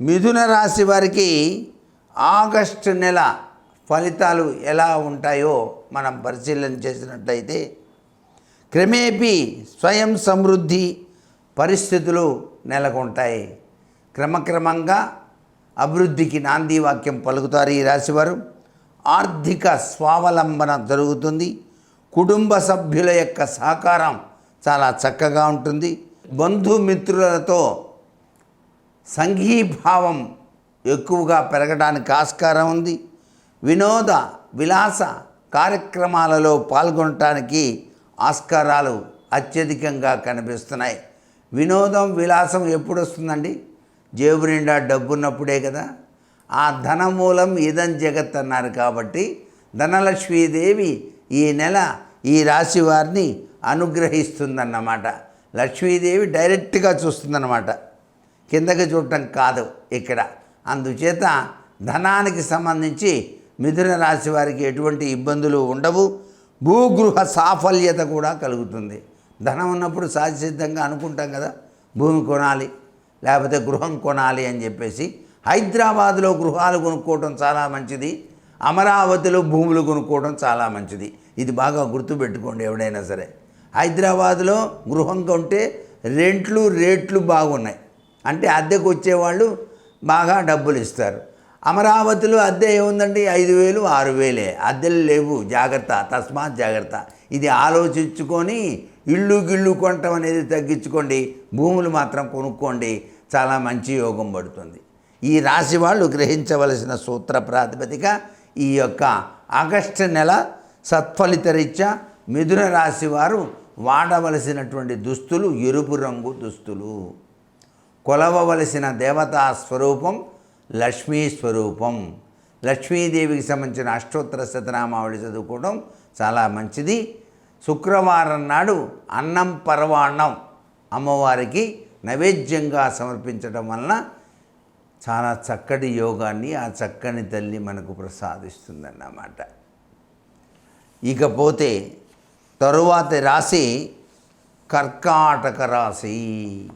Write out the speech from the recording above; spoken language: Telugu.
మిథున రాశి వారికి ఆగస్టు నెల ఫలితాలు ఎలా ఉంటాయో మనం పరిశీలన చేసినట్లయితే క్రమేపీ స్వయం సమృద్ధి పరిస్థితులు నెలకొంటాయి. క్రమక్రమంగా అభివృద్ధికి నాంది వాక్యం పలుకుతారు ఈ రాశివారు. ఆర్థిక స్వావలంబన జరుగుతుంది. కుటుంబ సభ్యుల యొక్క సహకారం చాలా చక్కగా ఉంటుంది. బంధుమిత్రులతో సంఘీభావం ఎక్కువగా పెరగడానికి ఆస్కారం ఉంది. వినోద విలాస కార్యక్రమాలలో పాల్గొనటానికి ఆస్కారాలు అత్యధికంగా కనిపిస్తున్నాయి. వినోదం విలాసం ఎప్పుడు వస్తుందండి జేబు నిండా డబ్బున్నప్పుడే కదా. ఆ ధనమూలం ఇదం జగత్ అన్నారు కాబట్టి ధనలక్ష్మీదేవి ఈ నెల ఈ రాశి వారిని అనుగ్రహిస్తుందన్నమాట. లక్ష్మీదేవి డైరెక్ట్గా చూస్తుందన్నమాట. కిందకి చూడటం కాదు ఇక్కడ. అందుచేత ధనానికి సంబంధించి మిథున రాశి వారికి ఎటువంటి ఇబ్బందులు ఉండవు. భూగృహ సాఫల్యత కూడా కలుగుతుంది. ధనం ఉన్నప్పుడు సహజసిద్ధంగా అనుకుంటాం కదా భూమి కొనాలి లేకపోతే గృహం కొనాలి అని చెప్పేసి. హైదరాబాదులో గృహాలు కొనుక్కోవడం చాలా మంచిది. అమరావతిలో భూములు కొనుక్కోవడం చాలా మంచిది. ఇది బాగా గుర్తుపెట్టుకోండి ఎవడైనా సరే. హైదరాబాదులో గృహం కొంటే రెంట్లు రేట్లు బాగున్నాయి. అంటే అద్దెకు వచ్చేవాళ్ళు బాగా డబ్బులు ఇస్తారు. అమరావతిలో అద్దె ఏముందండి? ఐదు వేలు ఆరు వేలే. అద్దెలు లేవు. జాగ్రత్త తస్మాత్ జాగ్రత్త. ఇది ఆలోచించుకొని ఇల్లు గిళ్ళు కొనటం అనేది తగ్గించుకోండి. భూములు మాత్రం కొనుక్కోండి. చాలా మంచి యోగం పడుతుంది. ఈ రాశి వాళ్ళు గ్రహించవలసిన సూత్ర ప్రాతిపదిక ఈ యొక్క ఆగస్టు నెల సత్ఫలితరీత్యా మిథున రాశి వారు వాడవలసినటువంటి దుస్తులు ఎరుపు రంగు దుస్తులు. కొలవవలసిన దేవతా స్వరూపం లక్ష్మీ స్వరూపం. లక్ష్మీదేవికి సంబంధించిన అష్టోత్తర శతనామావళి చదువుకోవడం చాలా మంచిది. శుక్రవారం నాడు అన్నం పరవాణం అమ్మవారికి నైవేద్యంగా సమర్పించడం వలన చాలా చక్కటి యోగాన్ని ఆ చక్కని తల్లి మనకు ప్రసాదిస్తుందన్నమాట. ఇకపోతే తరువాతి రాశి కర్కాటక రాశి.